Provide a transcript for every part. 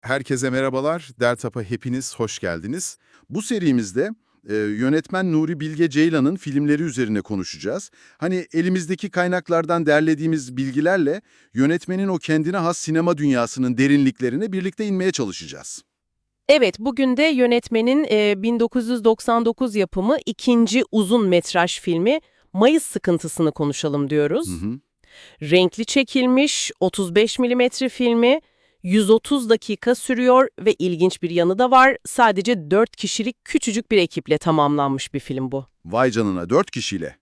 Herkese merhabalar. Dertap'a hepiniz hoş geldiniz. Bu serimizde e, yönetmen Nuri Bilge Ceylan'ın filmleri üzerine konuşacağız. Hani elimizdeki kaynaklardan derlediğimiz bilgilerle yönetmenin o kendine has sinema dünyasının derinliklerine birlikte inmeye çalışacağız. Evet, bugün de yönetmenin e, 1999 yapımı ikinci uzun metraj filmi Mayıs Sıkıntısını konuşalım diyoruz. Hı hı. Renkli çekilmiş 35 mm filmi 130 dakika sürüyor ve ilginç bir yanı da var. Sadece 4 kişilik küçücük bir ekiple tamamlanmış bir film bu. Vay canına dört kişiyle.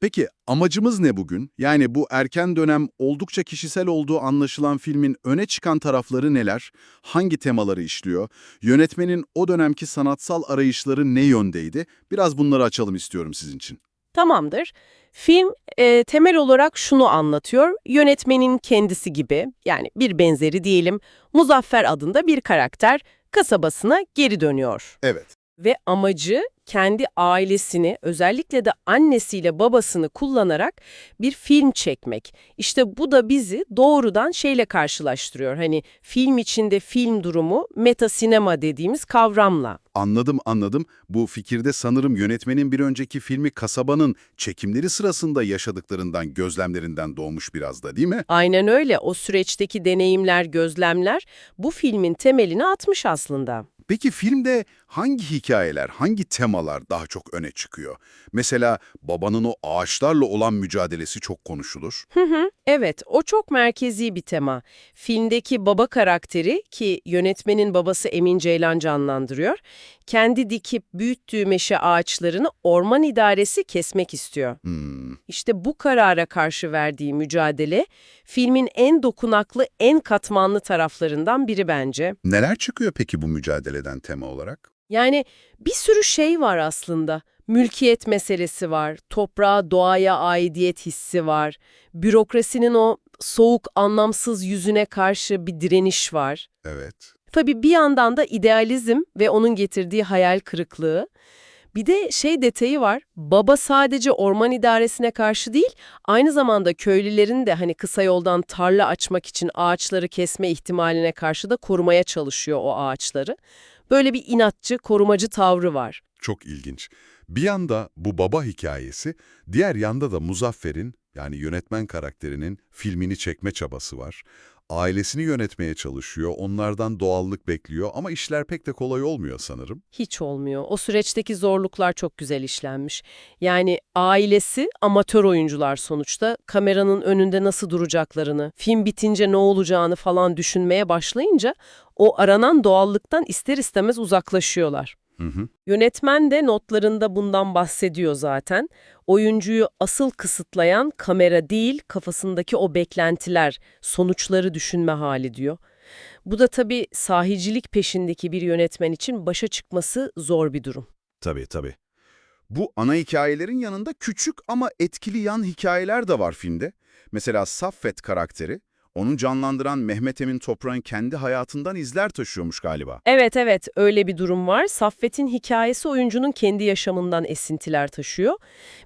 Peki amacımız ne bugün? Yani bu erken dönem oldukça kişisel olduğu anlaşılan filmin öne çıkan tarafları neler? Hangi temaları işliyor? Yönetmenin o dönemki sanatsal arayışları ne yöndeydi? Biraz bunları açalım istiyorum sizin için. Tamamdır. Film e, temel olarak şunu anlatıyor. Yönetmenin kendisi gibi yani bir benzeri diyelim Muzaffer adında bir karakter kasabasına geri dönüyor. Evet. Ve amacı kendi ailesini özellikle de annesiyle babasını kullanarak bir film çekmek. İşte bu da bizi doğrudan şeyle karşılaştırıyor. Hani film içinde film durumu meta sinema dediğimiz kavramla. Anladım anladım. Bu fikirde sanırım yönetmenin bir önceki filmi Kasaba'nın çekimleri sırasında yaşadıklarından, gözlemlerinden doğmuş biraz da değil mi? Aynen öyle. O süreçteki deneyimler, gözlemler bu filmin temelini atmış aslında. Peki filmde hangi hikayeler, hangi temalar daha çok öne çıkıyor? Mesela babanın o ağaçlarla olan mücadelesi çok konuşulur. Hı hı, evet, o çok merkezi bir tema. Filmdeki baba karakteri ki yönetmenin babası Emin Ceylan canlandırıyor, kendi dikip büyüttüğü meşe ağaçlarını orman idaresi kesmek istiyor. Hmm, İşte bu karara karşı verdiği mücadele filmin en dokunaklı, en katmanlı taraflarından biri bence. Neler çıkıyor peki bu mücadeleden tema olarak? Yani bir sürü şey var aslında. Mülkiyet meselesi var, toprağa, doğaya aidiyet hissi var, bürokrasinin o soğuk, anlamsız yüzüne karşı bir direniş var. Evet. Tabii bir yandan da idealizm ve onun getirdiği hayal kırıklığı. Bir de şey detayı var, baba sadece orman idaresine karşı değil, aynı zamanda köylülerin de hani kısa yoldan tarla açmak için ağaçları kesme ihtimaline karşı da korumaya çalışıyor o ağaçları. Böyle bir inatçı, korumacı tavrı var. Çok ilginç. Bir yanda bu baba hikayesi, diğer yanda da Muzaffer'in yani yönetmen karakterinin filmini çekme çabası var. Ailesini yönetmeye çalışıyor, onlardan doğallık bekliyor ama işler pek de kolay olmuyor sanırım. Hiç olmuyor. O süreçteki zorluklar çok güzel işlenmiş. Yani ailesi amatör oyuncular sonuçta kameranın önünde nasıl duracaklarını, film bitince ne olacağını falan düşünmeye başlayınca o aranan doğallıktan ister istemez uzaklaşıyorlar. Hı hı. Yönetmen de notlarında bundan bahsediyor zaten. Oyuncuyu asıl kısıtlayan kamera değil, kafasındaki o beklentiler, sonuçları düşünme hali diyor. Bu da tabii sahicilik peşindeki bir yönetmen için başa çıkması zor bir durum. Tabii tabii. Bu ana hikayelerin yanında küçük ama etkili yan hikayeler de var filmde. Mesela Saffet karakteri, onu canlandıran Mehmet Emin Toprak'ın kendi hayatından izler taşıyormuş galiba. Evet evet öyle bir durum var. Saffet'in hikayesi oyuncunun kendi yaşamından esintiler taşıyor.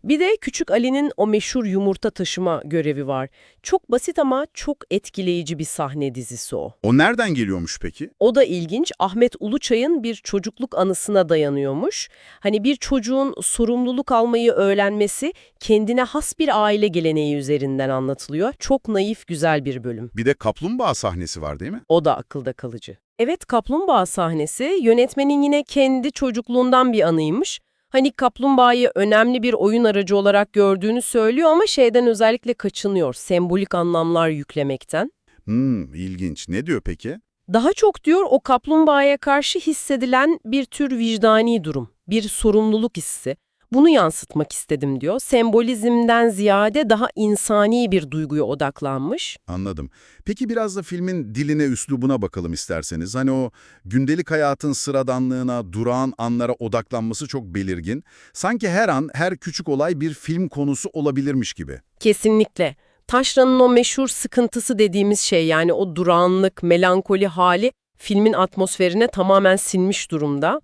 Bir de Küçük Ali'nin o meşhur yumurta taşıma görevi var. Çok basit ama çok etkileyici bir sahne dizisi o. O nereden geliyormuş peki? O da ilginç. Ahmet Uluçay'ın bir çocukluk anısına dayanıyormuş. Hani bir çocuğun sorumluluk almayı öğrenmesi kendine has bir aile geleneği üzerinden anlatılıyor. Çok naif, güzel bir bölüm. Bir de kaplumbağa sahnesi var değil mi? O da akılda kalıcı. Evet, kaplumbağa sahnesi yönetmenin yine kendi çocukluğundan bir anıymış. Hani kaplumbağayı önemli bir oyun aracı olarak gördüğünü söylüyor ama şeyden özellikle kaçınıyor. Sembolik anlamlar yüklemekten. Hmm, ilginç. Ne diyor peki? Daha çok diyor o kaplumbağaya karşı hissedilen bir tür vicdani durum, bir sorumluluk hissi. Bunu yansıtmak istedim diyor. Sembolizmden ziyade daha insani bir duyguya odaklanmış. Anladım. Peki biraz da filmin diline, üslubuna bakalım isterseniz. Hani o gündelik hayatın sıradanlığına, durağan anlara odaklanması çok belirgin. Sanki her an, her küçük olay bir film konusu olabilirmiş gibi. Kesinlikle. Taşra'nın o meşhur sıkıntısı dediğimiz şey yani o durağanlık, melankoli hali filmin atmosferine tamamen sinmiş durumda.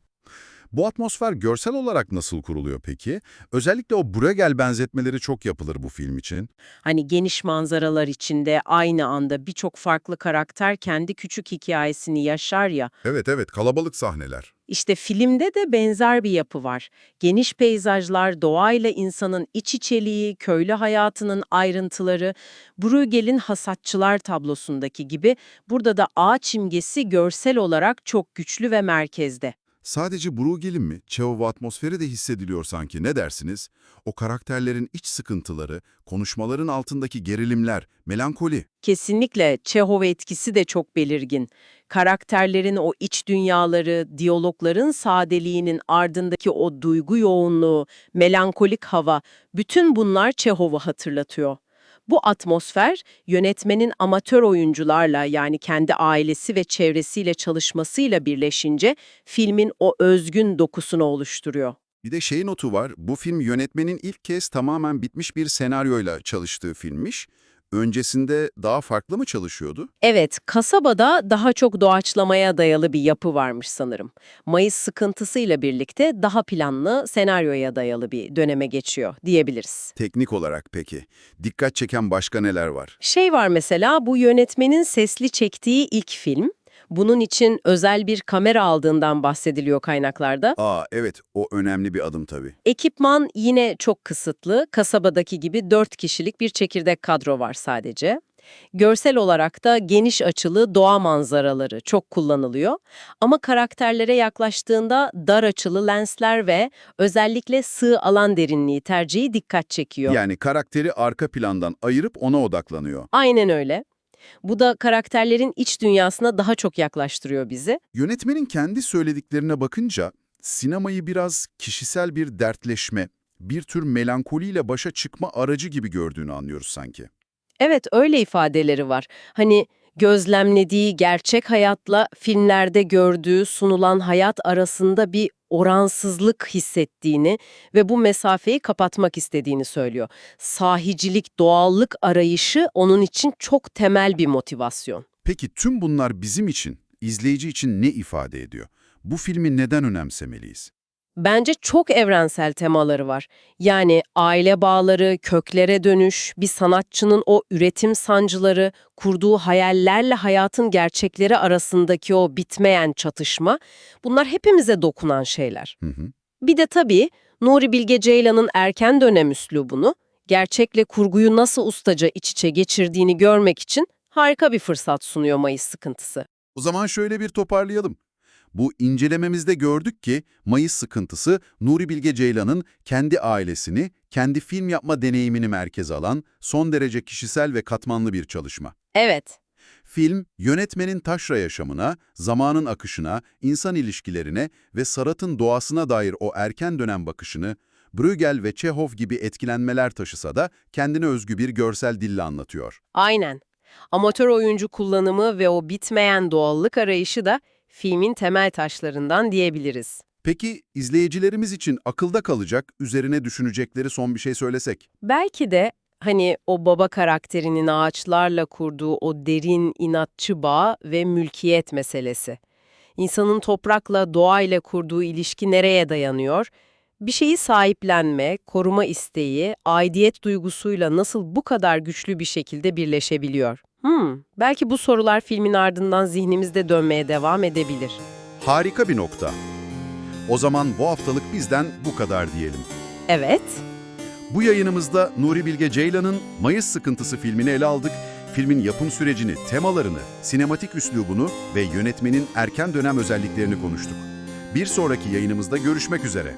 Bu atmosfer görsel olarak nasıl kuruluyor peki? Özellikle o Bruegel benzetmeleri çok yapılır bu film için. Hani geniş manzaralar içinde aynı anda birçok farklı karakter kendi küçük hikayesini yaşar ya. Evet evet kalabalık sahneler. İşte filmde de benzer bir yapı var. Geniş peyzajlar, doğayla insanın iç içeliği, köylü hayatının ayrıntıları, Bruegel'in Hasatçılar tablosundaki gibi burada da ağaç imgesi görsel olarak çok güçlü ve merkezde. Sadece Bruegel'in mi? Çehov atmosferi de hissediliyor sanki. Ne dersiniz? O karakterlerin iç sıkıntıları, konuşmaların altındaki gerilimler, melankoli. Kesinlikle Çehov etkisi de çok belirgin. Karakterlerin o iç dünyaları, diyalogların sadeliğinin ardındaki o duygu yoğunluğu, melankolik hava, bütün bunlar Çehov'u hatırlatıyor. Bu atmosfer yönetmenin amatör oyuncularla yani kendi ailesi ve çevresiyle çalışmasıyla birleşince filmin o özgün dokusunu oluşturuyor. Bir de şey notu var, bu film yönetmenin ilk kez tamamen bitmiş bir senaryoyla çalıştığı filmmiş. Öncesinde daha farklı mı çalışıyordu? Evet, kasabada daha çok doğaçlamaya dayalı bir yapı varmış sanırım. Mayıs sıkıntısıyla birlikte daha planlı, senaryoya dayalı bir döneme geçiyor diyebiliriz. Teknik olarak peki. Dikkat çeken başka neler var? Şey var mesela, bu yönetmenin sesli çektiği ilk film. Bunun için özel bir kamera aldığından bahsediliyor kaynaklarda. Aa evet, o önemli bir adım tabii. Ekipman yine çok kısıtlı. Kasabadaki gibi 4 kişilik bir çekirdek kadro var sadece. Görsel olarak da geniş açılı doğa manzaraları çok kullanılıyor. Ama karakterlere yaklaştığında dar açılı lensler ve özellikle sığ alan derinliği tercihi dikkat çekiyor. Yani karakteri arka plandan ayırıp ona odaklanıyor. Aynen öyle. Bu da karakterlerin iç dünyasına daha çok yaklaştırıyor bizi. Yönetmenin kendi söylediklerine bakınca sinemayı biraz kişisel bir dertleşme, bir tür melankoliyle başa çıkma aracı gibi gördüğünü anlıyoruz sanki. Evet, öyle ifadeleri var. Hani gözlemlediği gerçek hayatla filmlerde gördüğü sunulan hayat arasında bir oransızlık hissettiğini ve bu mesafeyi kapatmak istediğini söylüyor. Sahicilik, doğallık arayışı onun için çok temel bir motivasyon. Peki tüm bunlar bizim için, izleyici için ne ifade ediyor? Bu filmi neden önemsemeliyiz? Bence çok evrensel temaları var. Yani aile bağları, köklere dönüş, bir sanatçının o üretim sancıları, kurduğu hayallerle hayatın gerçekleri arasındaki o bitmeyen çatışma, bunlar hepimize dokunan şeyler. Hı hı. Bir de tabii Nuri Bilge Ceylan'ın erken dönem üslubunu, gerçekle kurguyu nasıl ustaca iç içe geçirdiğini görmek için harika bir fırsat sunuyor Mayıs sıkıntısı. O zaman şöyle bir toparlayalım. Bu incelememizde gördük ki Mayıs sıkıntısı Nuri Bilge Ceylan'ın kendi ailesini, kendi film yapma deneyimini merkeze alan son derece kişisel ve katmanlı bir çalışma. Evet, Film, yönetmenin taşra yaşamına, zamanın akışına, insan ilişkilerine ve Sarat'ın doğasına dair o erken dönem bakışını, Bruegel ve Çehov gibi etkilenmeler taşısa da kendine özgü bir görsel dille anlatıyor. Aynen. Amatör oyuncu kullanımı ve o bitmeyen doğallık arayışı da filmin temel taşlarından diyebiliriz. Peki izleyicilerimiz için akılda kalacak, üzerine düşünecekleri son bir şey söylesek? Belki de hani o baba karakterinin ağaçlarla kurduğu o derin inatçı bağ ve mülkiyet meselesi. İnsanın toprakla, doğayla kurduğu ilişki nereye dayanıyor? Bir şeyi sahiplenme, koruma isteği, aidiyet duygusuyla nasıl bu kadar güçlü bir şekilde birleşebiliyor? Hmm, belki bu sorular filmin ardından zihnimizde dönmeye devam edebilir. Harika bir nokta. O zaman bu haftalık bizden bu kadar diyelim. Evet, Bu yayınımızda Nuri Bilge Ceylan'ın Mayıs Sıkıntısı filmini ele aldık. Filmin yapım sürecini, temalarını, sinematik üslubunu ve yönetmenin erken dönem özelliklerini konuştuk. Bir sonraki yayınımızda görüşmek üzere.